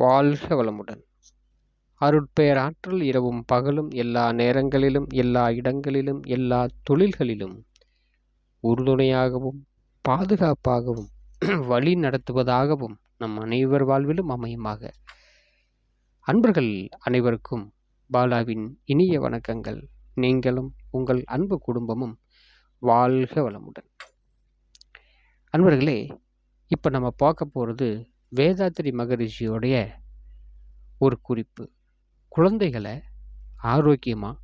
வாழ்க வளமுடன். அருட்பெயர் ஆற்றல் இரவும் பகலும் எல்லா நேரங்களிலும் எல்லா இடங்களிலும் எல்லா தொழில்களிலும் உறுதுணையாகவும் பாதுகாப்பாகவும் வழி நடத்துவதாகவும் நம் அனைவர் வாழ்விலும் அமையுமாக. அன்பர்கள் அனைவருக்கும் பாலாவின் இனிய வணக்கங்கள். நீங்களும் உங்கள் அன்பு குடும்பமும் வாழ்க வளமுடன். அன்பர்களே இப்போ நம்ம பார்க்க போகிறது வேதாத்திரி மகரிஷியோடைய ஒரு குறிப்பு. குழந்தைகளை ஆரோக்கியமாக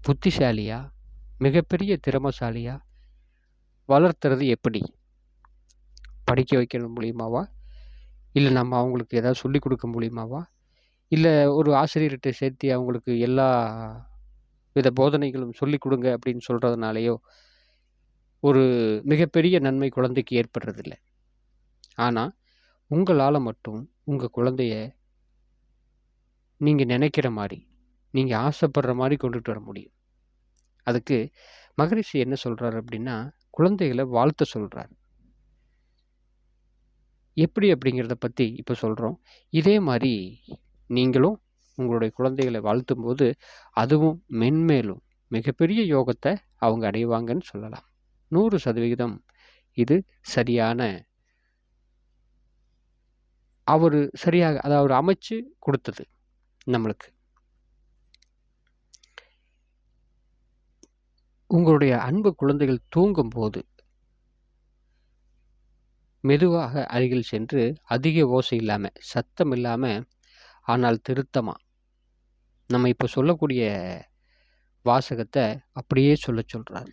புத்திசாலியாக மிகப்பெரிய திறமசாலியாக வளர்த்துறது எப்படி? படிக்க வைக்கிறது மூலியமாவா? இல்லை நம்ம அவங்களுக்கு ஏதாவது சொல்லிக் கொடுக்க மூலியமாவா? இல்லை ஒரு ஆசிரியர்கிட்ட சேர்த்து அவங்களுக்கு எல்லா வித போதனைகளும் சொல்லிக் கொடுங்க அப்படின்னு சொல்கிறதுனாலையோ ஒரு மிகப்பெரிய நன்மை குழந்தைக்கு ஏற்படுறதில்ல. ஆனால் உங்களால் மட்டும் உங்கள் குழந்தைய நீங்கள் நினைக்கிற மாதிரி நீங்கள் ஆசைப்படுற மாதிரி கொண்டுட்டு வர முடியும். அதுக்கு மகரிஷி என்ன சொல்கிறார் அப்படின்னா குழந்தைகளை வாழ்த்த சொல்கிறார் எப்படி அப்படிங்கிறத பற்றி இப்போ சொல்கிறோம் இதே மாதிரி நீங்களும் உங்களுடைய குழந்தைகளை வாழ்த்தும் போது அதுவும் மென்மேலும் மிகப்பெரிய யோகத்தை அவங்க அடைவாங்கன்னு சொல்லலாம். நூறு சதவிகிதம் இது சரியான அவர் சரியாக அதை அவர் அமைச்சு கொடுத்தது நம்மளுக்கு. உங்களுடைய அன்பு குழந்தைகள் தூங்கும்போது மெதுவாக அருகில் சென்று அதிக ஓசை இல்லாமல் சத்தம் இல்லாமல் ஆனால் திருத்தமாக நம்ம இப்போ சொல்லக்கூடிய வாசகத்தை அப்படியே சொல்ல சொல்கிறார்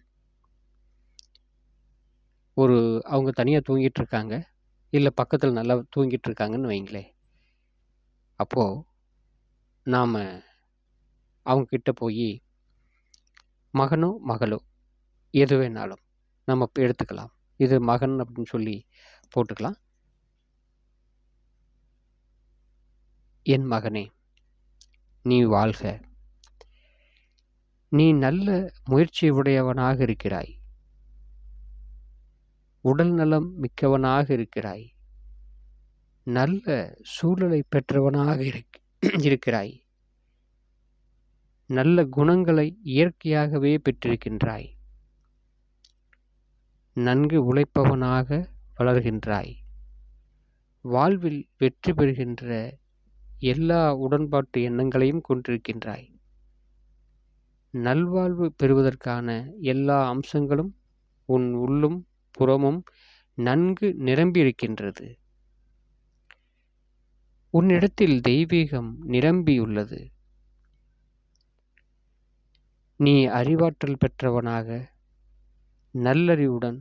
ஒரு அவங்க தனியாக தூங்கிட்டு இருக்காங்க. இல்லை பக்கத்தில் நல்லா தூங்கிட்டு இருக்காங்கன்னு வைங்களேன் அப்போது நாம் அவங்கக்கிட்ட போய் மகனோ மகளோ எது வேணாலும் நம்ம எடுத்துக்கலாம். இது மகன் அப்படின்னு சொல்லி போட்டுக்கலாம். என் மகனே நீ வாழ்க. நீ நல்ல முயற்சி உடையவனாக இருக்கிறாய். உடல் நலம் மிக்கவனாக இருக்கிறாய். நல்ல சூழலை பெற்றவனாக இருக்கிறாய். நல்ல குணங்களை இயற்கையாகவே பெற்றிருக்கின்றாய். நன்கு உழைப்பவனாக வளர்கின்றாய். வாழ்வில் வெற்றி பெறுகின்ற எல்லா உடன்பாட்டு எண்ணங்களையும் கொண்டிருக்கின்றாய். நல்வாழ்வு பெறுவதற்கான எல்லா அம்சங்களும் உன் உள்ளும் புறமும் நன்கு நிரம்பியிருக்கின்றது. உன்னிடத்தில் தெய்வீகம் நிரம்பியுள்ளது. நீ அறிவாற்றல் பெற்றவனாக நல்லறிவுடன்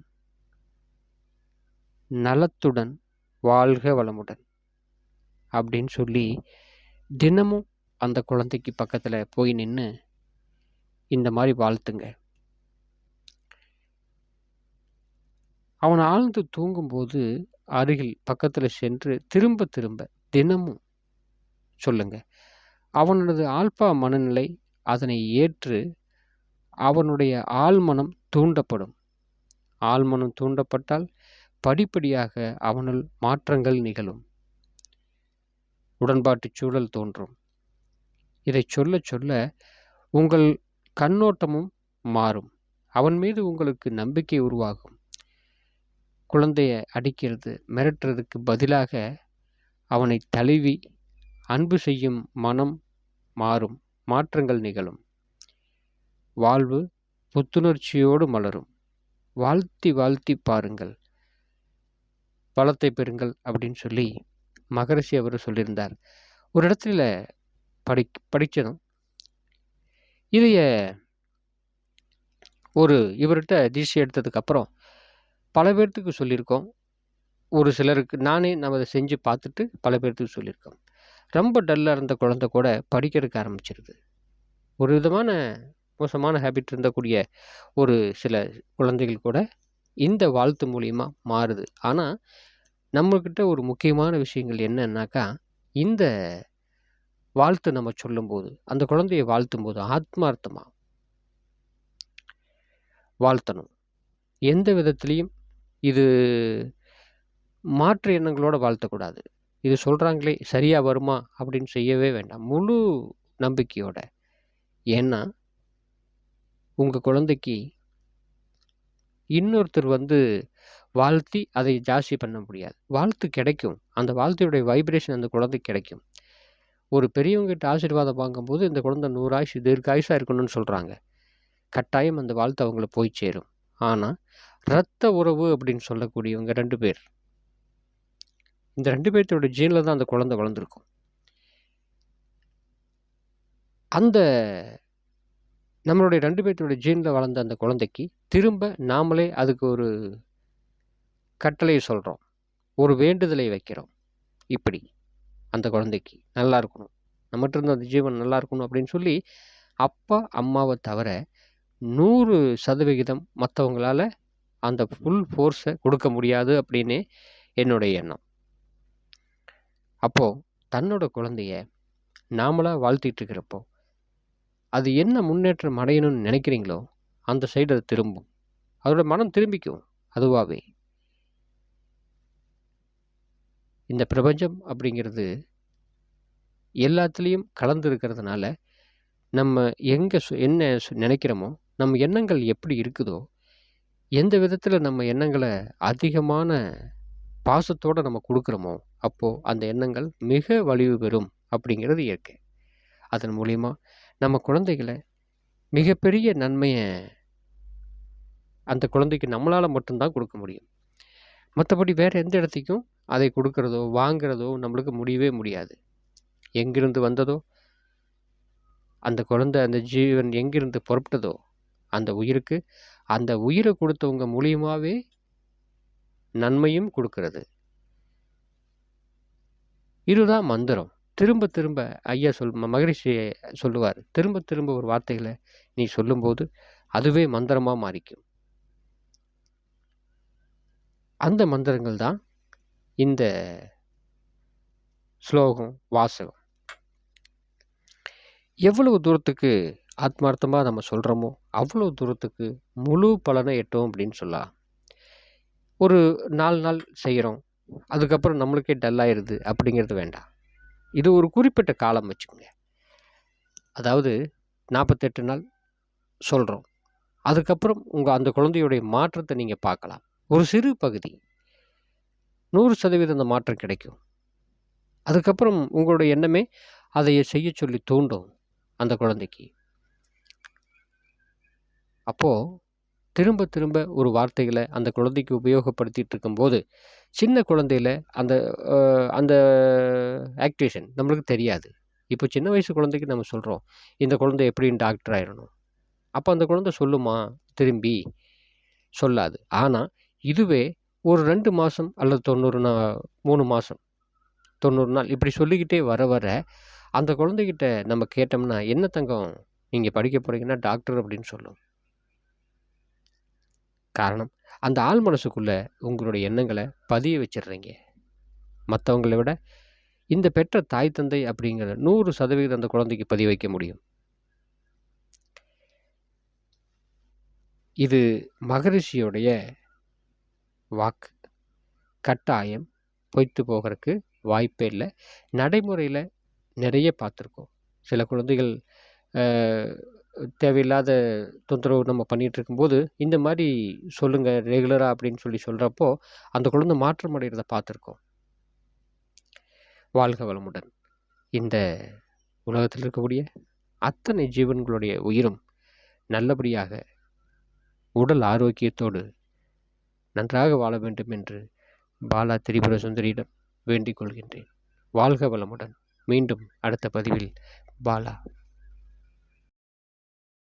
நலத்துடன் வாழ்க வளமுடன் அப்படின்னு சொல்லி தினமும் அந்த குழந்தைக்கு பக்கத்தில் போய் நின்று இந்த மாதிரி வாழ்த்துங்க. அவன் ஆழ்ந்து தூங்கும்போது அருகில் பக்கத்தில் சென்று திரும்ப திரும்ப தினமும் சொல்லுங்க. அவனது ஆல்பா மனநிலை அதனை ஏற்று அவனுடைய ஆழ்மனம் தூண்டப்படும். ஆழ்மனம் தூண்டப்பட்டால் படிப்படியாக அவனுள் மாற்றங்கள் நிகழும். உடன்பாட்டு சூழல் தோன்றும். இதை சொல்ல சொல்ல உங்கள் கண்ணோட்டமும் மாறும். அவன் மீது உங்களுக்கு நம்பிக்கை உருவாகும். குழந்தையை அடிக்கிறது மிரட்டுறதுக்கு பதிலாக அவனை தழுவி அன்பு செய்யும் மனம் மாறும் மாற்றங்கள் நிகழும். வாழ்வு புத்துணர்ச்சியோடு மலரும். வாழ்த்தி வாழ்த்தி பாருங்கள். பலத்தை பெறுங்கள் அப்படின்னு சொல்லி மகரிஷி அவர் சொல்லியிருந்தார். ஒரு இடத்துல படி படித்ததும் இதைய ஒரு இவர்கிட்ட தீட்சை எடுத்ததுக்கப்புறம் பல பேர்த்துக்கு சொல்லியிருக்கோம். ஒரு சிலருக்கு நானே நம்ம அதை செஞ்சு பார்த்துட்டு பல பேர்த்துக்கு சொல்லியிருக்கோம். ரொம்ப டல்லாக இருந்த குழந்தை கூட படிக்கிறதுக்கு ஆரம்பிச்சிருது. ஒரு விதமான மோசமான ஹேபிட் இருந்தக்கூடிய ஒரு சில குழந்தைகள் கூட இந்த வாழ்த்து மூலியமாக மாறுது. ஆனால் நம்மக்கிட்ட ஒரு முக்கியமான விஷயங்கள் என்னன்னாக்கா இந்த வாழ்த்து நம்ம சொல்லும்போது அந்த குழந்தைய வாழ்த்தும்போது ஆத்மார்த்தமாக வாழ்த்தணும். எந்த விதத்துலேயும் இது மாற்று எண்ணங்களோடு வாழ்த்தக்கூடாது. இது சொல்கிறாங்களே சரியாக வருமா அப்படின்னு செய்யவே வேண்டாம். முழு நம்பிக்கையோட. ஏன்னா உங்கள் குழந்தைக்கு இன்னொருத்தர் வந்து வாழ்த்தி அதை ஜாஸ்தி பண்ண முடியாது. வாழ்த்து கிடைக்கும். அந்த வாழ்த்தையுடைய வைப்ரேஷன் அந்த குழந்தைக்கு கிடைக்கும். ஒரு பெரியவங்ககிட்ட ஆசீர்வாதம் வாங்கும்போது இந்த குழந்தை நூறாயுசு தீர்க்காயுசாக இருக்கணும்னு சொல்கிறாங்க கட்டாயம் அந்த வாழ்த்து அவங்கள போய் சேரும். ஆனால் இரத்த உறவு அப்படின்னு சொல்லக்கூடியவங்க ரெண்டு பேர். இந்த ரெண்டு பேர்த்தோட ஜீனில் தான் அந்த குழந்தை வளர்ந்துருக்கும். அந்த நம்மளுடைய ரெண்டு பேர்த்தோட ஜீனில் வளர்ந்த அந்த குழந்தைக்கு திரும்ப நாமளே அதுக்கு ஒரு கட்டளையை சொல்கிறோம் ஒரு வேண்டுதலை வைக்கிறோம். இப்படி அந்த குழந்தைக்கு நல்லா இருக்கணும். நம்மகிட்ட இருந்த அந்த ஜீவன் நல்லா இருக்கணும் அப்படின்னு சொல்லி அப்பா அம்மாவை தவிர நூறு சதவிகிதம் மற்றவங்களால் அந்த ஃபுல் ஃபோர்ஸை கொடுக்க முடியாது அப்படின்னு என்னுடைய எண்ணம். அப்போது தன்னோட குழந்தைய நாமளாக வாழ்த்திட்டு இருக்கிறப்போ அது என்ன முன்னேற்றம் அடையணும்னு நினைக்கிறீங்களோ அந்த சைடு அது திரும்பும். அதோட மனம் திரும்பிக்கும் அதுவாகவே இந்த பிரபஞ்சம் அப்படிங்கிறது எல்லாத்துலேயும் கலந்து இருக்கிறதுனால நம்ம எங்கே என்ன நினைக்கிறோமோ நம்ம எண்ணங்கள் எப்படி இருக்குதோ எந்த விதத்தில் நம்ம எண்ணங்களை அதிகமான பாசத்தோடு நம்ம கொடுக்குறோமோ அப்போது அந்த எண்ணங்கள் மிக வலிவு பெறும் அப்படிங்கிறது இயற்கை. அதன் மூலிமா நம்ம குழந்தைகளை மிகப்பெரிய நன்மையை அந்த குழந்தைக்கு நம்மளால் மட்டும்தான் கொடுக்க முடியும். மற்றபடி வேறு எந்த இடத்துக்கும் அதை கொடுக்கறதோ வாங்கிறதோ நம்மளுக்கு முடியவே முடியாது. எங்கிருந்து வந்ததோ அந்த குழந்தை அந்த ஜீவன் எங்கிருந்து புறப்பட்டதோ அந்த உயிருக்கு அந்த உயிரை கொடுத்தவங்க மூலியமாகவே நன்மையும் கொடுக்கறது. இதுதான் மந்திரம். திரும்ப திரும்ப ஐயா சொல் மகரிஷி சொல்லுவார் திரும்ப திரும்ப ஒரு வார்த்தைகளை நீ சொல்லும்போது அதுவே மந்திரமாக மாறிக்கும். அந்த மந்திரங்கள் தான் இந்த ஸ்லோகம் வாசகம். எவ்வளவு தூரத்துக்கு ஆத்மார்த்தமாக நம்ம சொல்கிறோமோ அவ்வளோ தூரத்துக்கு முழு பலனை எட்டோம் அப்படின்னு சொல்லலாம் ஒரு நாலு நாள் செய்கிறோம் அதுக்கப்புறம் நம்மளுக்கே டல் ஆயிடுது அப்படிங்கிறது வேண்டாம் இது ஒரு குறிப்பிட்ட காலம் வச்சுக்கோங்க. அதாவது நாற்பத்தெட்டு நாள் சொல்கிறோம் அதுக்கப்புறம் உங்கள் அந்த குழந்தையுடைய மாற்றத்தை நீங்கள் பார்க்கலாம். ஒரு சிறு பகுதி நூறு சதவீதம் அந்த மாற்றம் கிடைக்கும். அதுக்கப்புறம் உங்களுடைய எண்ணமே அதை செய்ய சொல்லி தூண்டும் அந்த குழந்தைக்கு. அப்போது திரும்ப திரும்ப ஒரு வார்த்தைகளை அந்த குழந்தைக்கு உபயோகப்படுத்திகிட்டு இருக்கும்போது சின்ன குழந்தையில அந்த அந்த ஆக்டிவேஷன் நம்மளுக்கு தெரியாது. இப்போ சின்ன வயசு குழந்தைக்கு நம்ம சொல்கிறோம் இந்த குழந்தை எப்படின்னு டாக்டர் ஆயிடணும். அப்போ அந்த குழந்தை சொல்லுமா? திரும்பி சொல்லாது. ஆனால் இதுவே ஒரு ரெண்டு மாதம் அல்லது தொண்ணூறு நா மூணு மாதம் தொண்ணூறு நாள் இப்படி சொல்லிக்கிட்டே வர வர அந்த குழந்தைகிட்ட நம்ம கேட்டோம்னா என்ன தங்கம்? நீங்கள் படிக்க போகிறீங்கன்னா டாக்டர் அப்படின்னு சொல்லும். காரணம். அந்த ஆள் மனசுக்குள்ளே உங்களுடைய எண்ணங்களை பதிய வச்சிடுறீங்க. மற்றவங்களை விட இந்த பெற்ற தாய் தந்தை அப்படிங்கிற நூறு சதவீதம் அந்த குழந்தைக்கு பதிய வைக்க முடியும். இது மகரிஷியோடைய வாக்கு. கட்டாயம் பொய்த்து போகிறதுக்கு வாய்ப்பே இல்லை. நடைமுறையில் நிறைய பார்த்துருக்கோம். சில குழந்தைகள் தேவையில்லாத தொந்தரவு நம்ம பண்ணிகிட்ருக்கும்போது இந்த மாதிரி சொல்லுங்கள் ரெகுலராக அப்படின்னு சொல்லி சொல்கிறப்போ அந்த குழந்தை மாற்றம் அடைகிறத பார்த்துருக்கோம். வாழ்க வளமுடன். இந்த உலகத்தில் இருக்கக்கூடிய அத்தனை ஜீவன்களுடைய உயிரும் நல்லபடியாக உடல் ஆரோக்கியத்தோடு நன்றாக வாழ வேண்டும் என்று பாலா திரிபுர சுந்தரியிடம் வேண்டிக் கொள்கின்றேன். வாழ்க வளமுடன். மீண்டும் அடுத்த பதிவில் பாலா